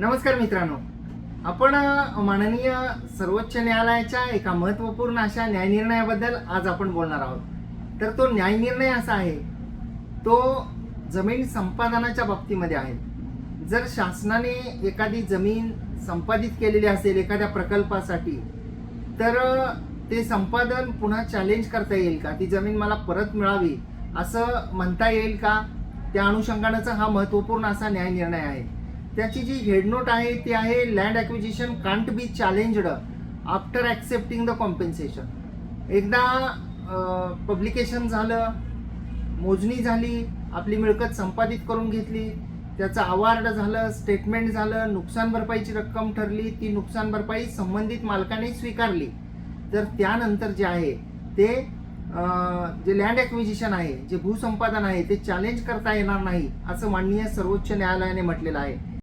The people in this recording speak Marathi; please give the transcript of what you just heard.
नमस्कार मित्रांनो. आपण माननीय सर्वोच्च न्यायालयाच्या एका महत्त्वपूर्ण अशा न्यायनिर्णयाबद्दल आज आपण बोलणार आहोत. तर तो न्यायनिर्णय असा आहे तो जमीन संपादनाच्या बाबतीमध्ये आहे. जर शासनाने एखादी जमीन संपादित केलेली असेल एखाद्या प्रकल्पासाठी तर ते संपादन पुन्हा चॅलेंज करता येईल का? ती जमीन मला परत मिळावी असं म्हणता येईल का? त्या अनुषंगानेचा हा महत्त्वपूर्ण असा न्यायनिर्णय आहे. त्याची जी हेडनोट आहे ती आहे land acquisition can't be challenged after accepting the compensation एकदा पब्लिकेशन झालं मोजणी झाली आपली मिळकत संपादित करून घेतली त्याचं अवॉर्ड झालं स्टेटमेंट झालं नुकसान भरपाईची रक्कम ठरली ती नुकसान भरपाई संबंधित मालकाने स्वीकारली. तर त्यानंतर जे आहे ते जे लँड ॲक्विजिशन आहे जे भूसंपादन आहे ते चॅलेंज करता येणार नाही असं माननीय सर्वोच्च न्यायालयाने म्हटलेलं आहे.